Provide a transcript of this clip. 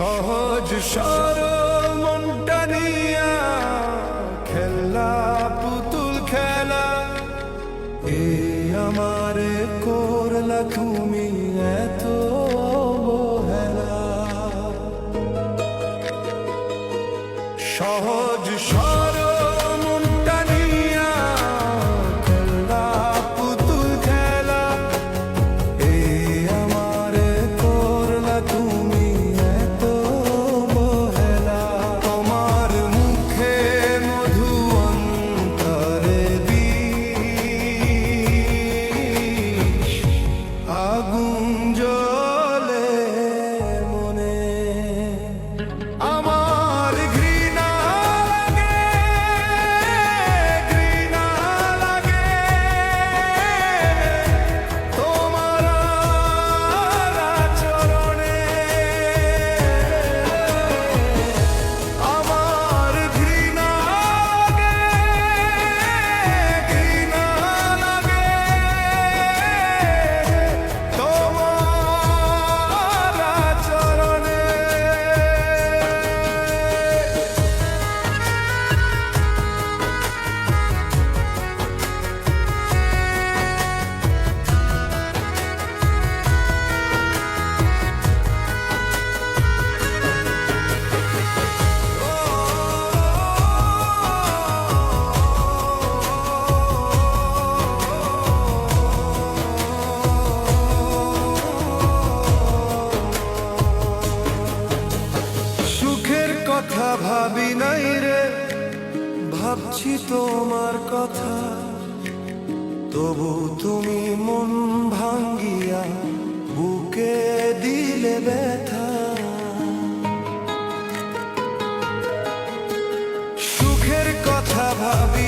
সহজ সরল মনটা নিয়া খেলা পুতুল খেলা। এ আমার করলা তুমি ভাবছি তোমার কথা। তবু তুমি মন ভাঙ্গিয়া বুকে দিলে ব্যথা। সুখের কথা ভাবি